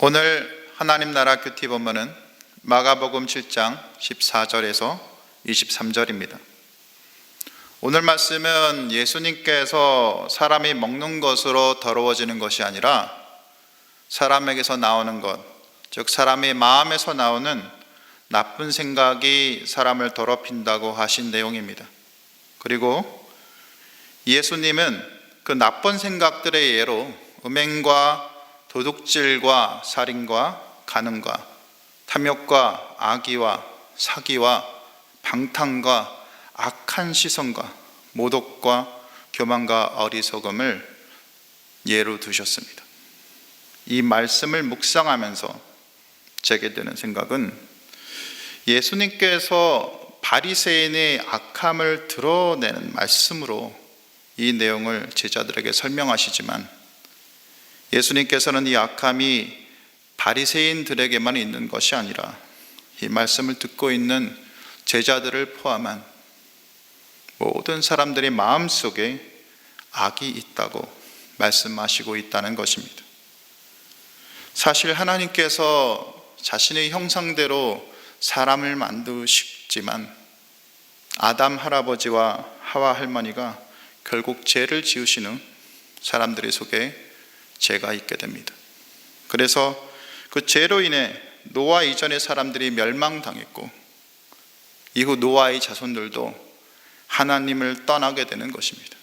오늘 하나님 나라 큐티 본문은 마가복음 7장 14절에서 23절입니다. 오늘 말씀은 예수님께서 사람이 먹는 것으로 더러워지는 것이 아니라 사람에게서 나오는 것, 즉 사람의 마음에서 나오는 나쁜 생각이 사람을 더럽힌다고 하신 내용입니다. 그리고 예수님은 그 나쁜 생각들의 예로 음행과 도둑질과 살인과 간음과 탐욕과 악의와 사기와 방탕과 악한 시선과 모독과 교만과 어리석음을 예로 두셨습니다. 이 말씀을 묵상하면서 제게 드는 생각은 예수님께서 바리새인의 악함을 드러내는 말씀으로 이 내용을 제자들에게 설명하시지만 예수님께서는 이 악함이 바리새인들에게만 있는 것이 아니라 이 말씀을 듣고 있는 제자들을 포함한 모든 사람들의 마음 속에 악이 있다고 말씀하시고 있다는 것입니다. 사실 하나님께서 자신의 형상대로 사람을 만드시지만 아담 할아버지와 하와 할머니가 결국 죄를 지으신 후 사람들의 속에 죄가 있게 됩니다. 그래서 그 죄로 인해 노아 이전의 사람들이 멸망당했고 이후 노아의 자손들도 하나님을 떠나게 되는 것입니다.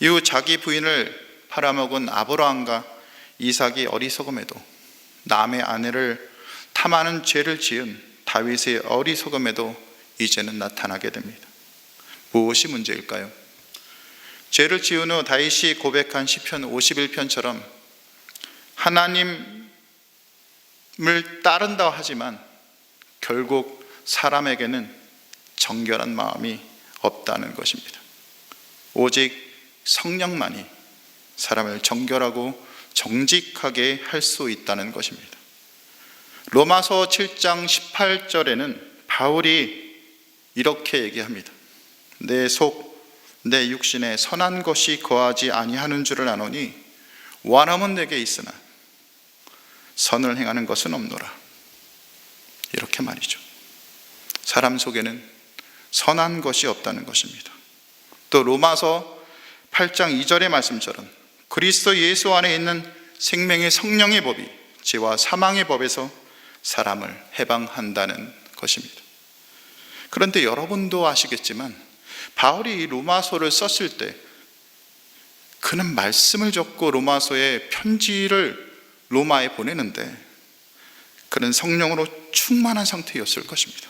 이후 자기 부인을 팔아먹은 아브라함과 이삭이 어리석음에도 남의 아내를 탐하는 죄를 지은 다윗의 어리석음에도 이제는 나타나게 됩니다. 무엇이 문제일까요? 죄를 지은 후 다윗이 고백한 시편 51편처럼 하나님을 따른다 하지만 결국 사람에게는 정결한 마음이 없다는 것입니다. 오직 성령만이 사람을 정결하고 정직하게 할 수 있다는 것입니다. 로마서 7장 18절에는 바울이 이렇게 얘기합니다. 내 속, 내 육신에 선한 것이 거하지 아니하는 줄을 아노니 원함은 내게 있으나 선을 행하는 것은 없노라. 이렇게 말이죠. 사람 속에는 선한 것이 없다는 것입니다. 또 로마서 8장 2절의 말씀처럼 그리스도 예수 안에 있는 생명의 성령의 법이 죄와 사망의 법에서 사람을 해방한다는 것입니다. 그런데 여러분도 아시겠지만 바울이 이 로마서를 썼을 때 그는 말씀을 적고 로마서에 편지를 로마에 보내는데 그는 성령으로 충만한 상태였을 것입니다.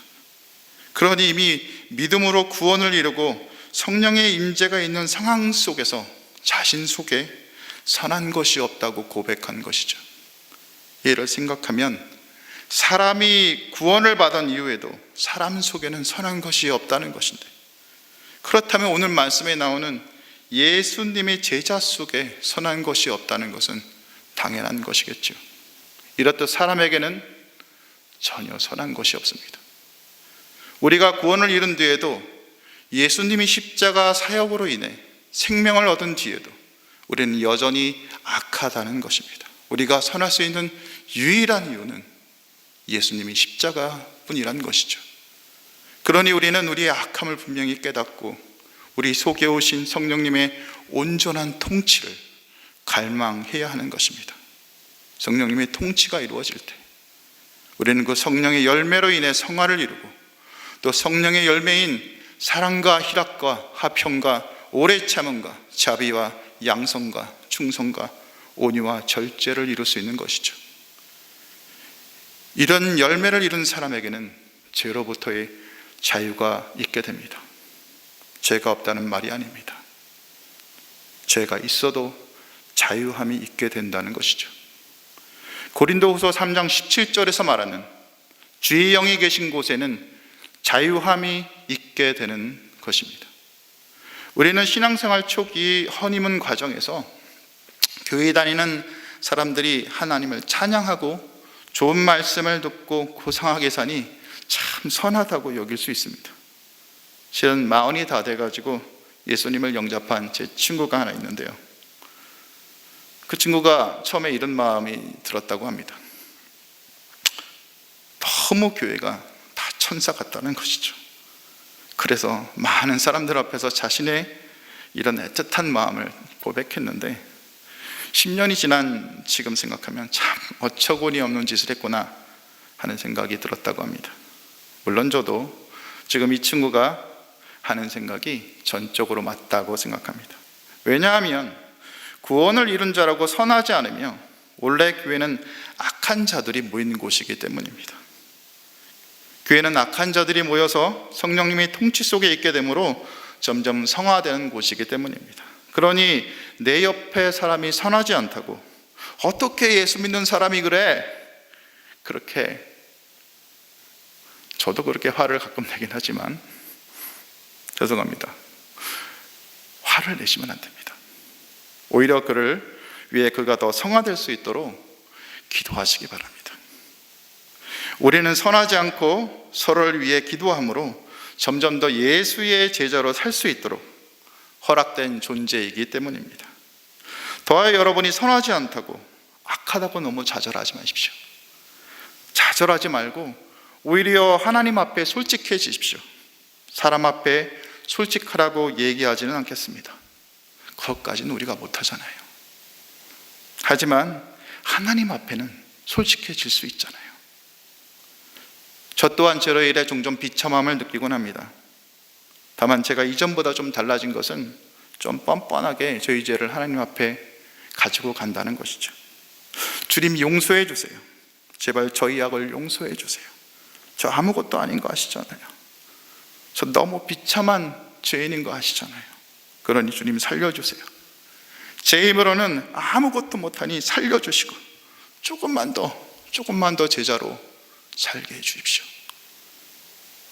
그러니 이미 믿음으로 구원을 이루고 성령의 임재가 있는 상황 속에서 자신 속에 선한 것이 없다고 고백한 것이죠. 이를 생각하면 사람이 구원을 받은 이후에도 사람 속에는 선한 것이 없다는 것인데 그렇다면 오늘 말씀에 나오는 예수님의 제자 속에 선한 것이 없다는 것은 당연한 것이겠죠. 이렇듯 사람에게는 전혀 선한 것이 없습니다. 우리가 구원을 이룬 뒤에도 예수님이 십자가 사역으로 인해 생명을 얻은 뒤에도 우리는 여전히 악하다는 것입니다. 우리가 선할 수 있는 유일한 이유는 예수님이 십자가 뿐이란 것이죠. 그러니 우리는 우리의 악함을 분명히 깨닫고 우리 속에 오신 성령님의 온전한 통치를 갈망해야 하는 것입니다. 성령님의 통치가 이루어질 때 우리는 그 성령의 열매로 인해 성화를 이루고 또 성령의 열매인 사랑과 희락과 화평과 오래 참음과 자비와 양성과 충성과 온유와 절제를 이룰 수 있는 것이죠. 이런 열매를 이룬 사람에게는 죄로부터의 자유가 있게 됩니다. 죄가 없다는 말이 아닙니다. 죄가 있어도 자유함이 있게 된다는 것이죠. 고린도후서 3장 17절에서 말하는 주의 영이 계신 곳에는 자유함이 있게 되는 것입니다. 우리는 신앙생활 초기 허니문 과정에서 교회 다니는 사람들이 하나님을 찬양하고 좋은 말씀을 듣고 고상하게 사니 참 선하다고 여길 수 있습니다. 실은 마흔이 다 돼가지고 예수님을 영접한 제 친구가 하나 있는데요. 그 친구가 처음에 이런 마음이 들었다고 합니다. 너무 교회가 다 천사 같다는 것이죠. 그래서 많은 사람들 앞에서 자신의 이런 애틋한 마음을 고백했는데 10년이 지난 지금 생각하면 참 어처구니 없는 짓을 했구나 하는 생각이 들었다고 합니다. 물론 저도 지금 이 친구가 하는 생각이 전적으로 맞다고 생각합니다. 왜냐하면 구원을 이룬 자라고 선하지 않으며 원래 교회는 악한 자들이 모인 곳이기 때문입니다. 교회는 악한 자들이 모여서 성령님의 통치 속에 있게 되므로 점점 성화되는 곳이기 때문입니다. 그러니 내 옆에 사람이 선하지 않다고 어떻게 예수 믿는 사람이 그래? 그렇게 저도 그렇게 화를 가끔 내긴 하지만 죄송합니다. 화를 내시면 안 됩니다. 오히려 그를 위해 그가 더 성화될 수 있도록 기도하시기 바랍니다. 우리는 선하지 않고 서로를 위해 기도함으로 점점 더 예수의 제자로 살 수 있도록 허락된 존재이기 때문입니다. 더하여 여러분이 선하지 않다고 악하다고 너무 좌절하지 마십시오. 좌절하지 말고 오히려 하나님 앞에 솔직해지십시오. 사람 앞에 솔직하라고 얘기하지는 않겠습니다. 그것까지는 우리가 못하잖아요. 하지만 하나님 앞에는 솔직해질 수 있잖아요. 저 또한 저로 일에 종종 비참함을 느끼곤 합니다. 다만 제가 이전보다 좀 달라진 것은 좀 뻔뻔하게 저희 죄를 하나님 앞에 가지고 간다는 것이죠. 주님 용서해 주세요. 제발 저희 악을 용서해 주세요. 저 아무것도 아닌 거 아시잖아요. 저 너무 비참한 죄인인 거 아시잖아요. 그러니 주님 살려주세요. 제 힘으로는 아무것도 못하니 살려주시고 조금만 더, 조금만 더 제자로 살게 해주십시오.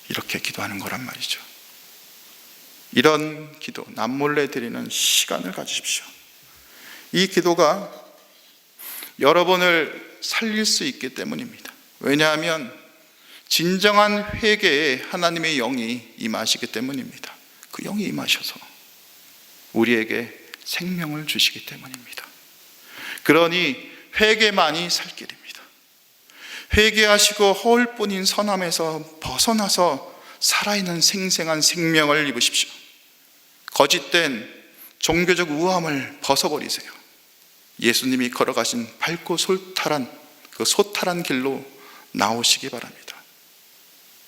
이렇게 기도하는 거란 말이죠. 이런 기도, 남몰래 드리는 시간을 가지십시오. 이 기도가 여러분을 살릴 수 있기 때문입니다. 왜냐하면 진정한 회개에 하나님의 영이 임하시기 때문입니다. 그 영이 임하셔서 우리에게 생명을 주시기 때문입니다. 그러니 회개만이 살 길입니다. 회개하시고 허울뿐인 선함에서 벗어나서 살아있는 생생한 생명을 입으십시오. 거짓된 종교적 우함을 벗어버리세요. 예수님이 걸어가신 밝고 솔탈한 그 소탈한 길로 나오시기 바랍니다.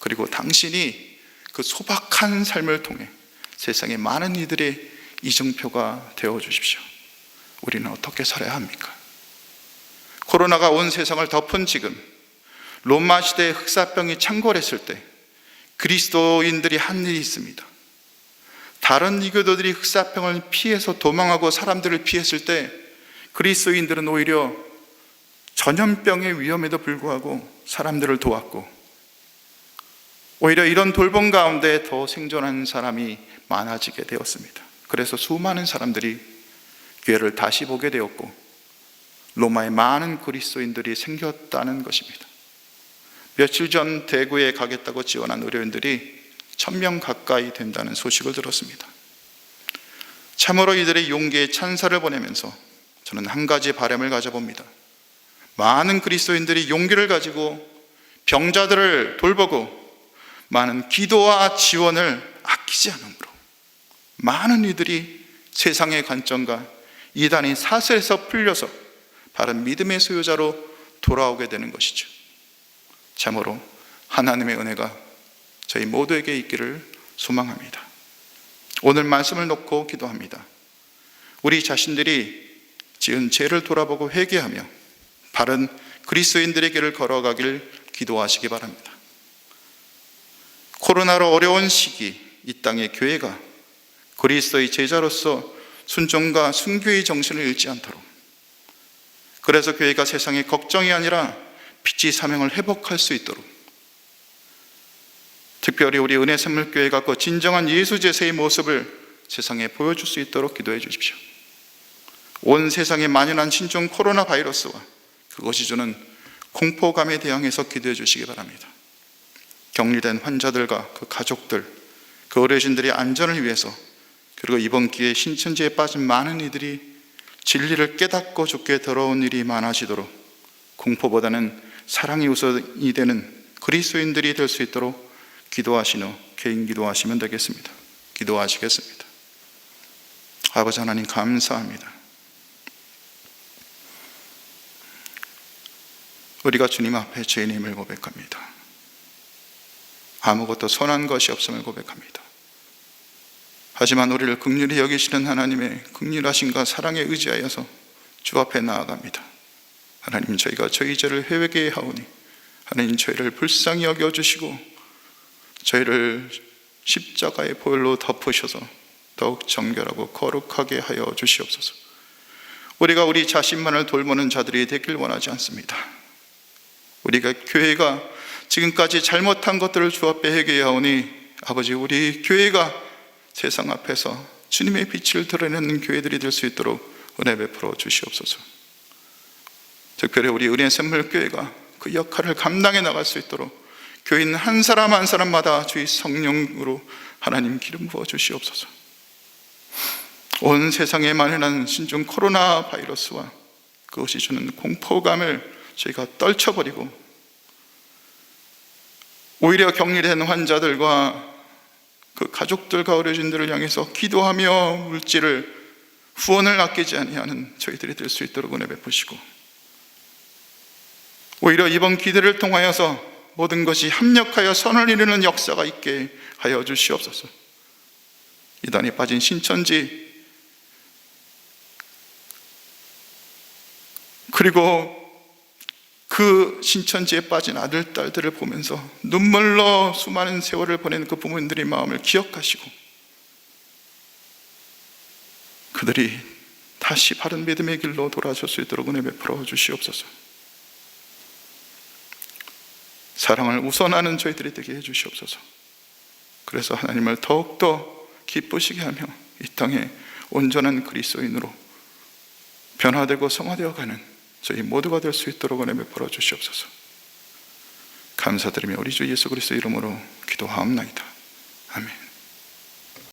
그리고 당신이 그 소박한 삶을 통해 세상의 많은 이들의 이정표가 되어 주십시오. 우리는 어떻게 살아야 합니까? 코로나가 온 세상을 덮은 지금 로마 시대의 흑사병이 창궐했을 때 그리스도인들이 한 일이 있습니다. 다른 이교도들이 흑사병을 피해서 도망하고 사람들을 피했을 때 그리스도인들은 오히려 전염병의 위험에도 불구하고 사람들을 도왔고 오히려 이런 돌봄 가운데 더 생존한 사람이 많아지게 되었습니다. 그래서 수많은 사람들이 교회를 다시 보게 되었고 로마에 많은 그리스도인들이 생겼다는 것입니다. 며칠 전 대구에 가겠다고 지원한 의료인들이 천 명 가까이 된다는 소식을 들었습니다. 참으로 이들의 용기에 찬사를 보내면서 저는 한 가지 바람을 가져봅니다. 많은 그리스도인들이 용기를 가지고 병자들을 돌보고 많은 기도와 지원을 아끼지 않으므로 많은 이들이 세상의 관점과 이단의 사슬에서 풀려서 바른 믿음의 소유자로 돌아오게 되는 것이죠. 참으로 하나님의 은혜가 저희 모두에게 있기를 소망합니다. 오늘 말씀을 놓고 기도합니다. 우리 자신들이 지은 죄를 돌아보고 회개하며 바른 그리스도인들의 길을 걸어가길 기도하시기 바랍니다. 코로나로 어려운 시기 이 땅의 교회가 그리스도의 제자로서 순종과 순교의 정신을 잃지 않도록 그래서 교회가 세상의 걱정이 아니라 빛이 사명을 회복할 수 있도록 특별히 우리 은혜 샘물교회가 그 진정한 예수 제세의 모습을 세상에 보여줄 수 있도록 기도해 주십시오. 온 세상에 만연한 신종 코로나 바이러스와 그것이 주는 공포감에 대항해서 기도해 주시기 바랍니다. 격리된 환자들과 그 가족들, 그 어르신들의 안전을 위해서 그리고 이번 기회에 신천지에 빠진 많은 이들이 진리를 깨닫고 죽게 더러운 일이 많아지도록 공포보다는 사랑이 우선이 되는 그리스도인들이 될 수 있도록 기도하신 후 개인 기도하시면 되겠습니다. 기도하시겠습니다. 아버지 하나님 감사합니다. 우리가 주님 앞에 죄인임을 고백합니다. 아무것도 선한 것이 없음을 고백합니다. 하지만 우리를 극률히 여기시는 하나님의 극률하심과 사랑에 의지하여서 주 앞에 나아갑니다. 하나님 저희가 저희 죄를 회개해 하오니 하나님 저희를 불쌍히 여겨 주시고 저희를 십자가의 보혈로 덮으셔서 더욱 정결하고 거룩하게 하여 주시옵소서. 우리가 우리 자신만을 돌보는 자들이 되길 원하지 않습니다. 우리가 교회가 지금까지 잘못한 것들을 주 앞에 회개하오니 아버지 우리 교회가 세상 앞에서 주님의 빛을 드러내는 교회들이 될 수 있도록 은혜 베풀어 주시옵소서. 특별히 우리 은혜 샘물 교회가 그 역할을 감당해 나갈 수 있도록 교인 한 사람 한 사람마다 주의 성령으로 하나님 기름 부어 주시옵소서. 온 세상에 만연한 신종 코로나 바이러스와 그것이 주는 공포감을 저희가 떨쳐버리고 오히려 격리된 환자들과 그 가족들과 의료진들을 향해서 기도하며 물질을 후원을 아끼지 아니하는 저희들이 될 수 있도록 은혜 베푸시고 오히려 이번 기대를 통하여서 모든 것이 합력하여 선을 이루는 역사가 있게 하여 주시옵소서. 이단에 빠진 신천지 그리고 그 신천지에 빠진 아들, 딸들을 보면서 눈물로 수많은 세월을 보낸 그 부모님들의 마음을 기억하시고 그들이 다시 바른 믿음의 길로 돌아설 수 있도록 은혜 베풀어 주시옵소서. 사랑을 우선하는 저희들이 되게 해 주시옵소서. 그래서 하나님을 더욱더 기쁘시게 하며 이 땅에 온전한 그리스도인으로 변화되고 성화되어 가는 저희 모두가 될 수 있도록 은혜 베풀어 주시옵소서. 감사드리며 우리 주 예수 그리스도 이름으로 기도하옵나이다. 아멘.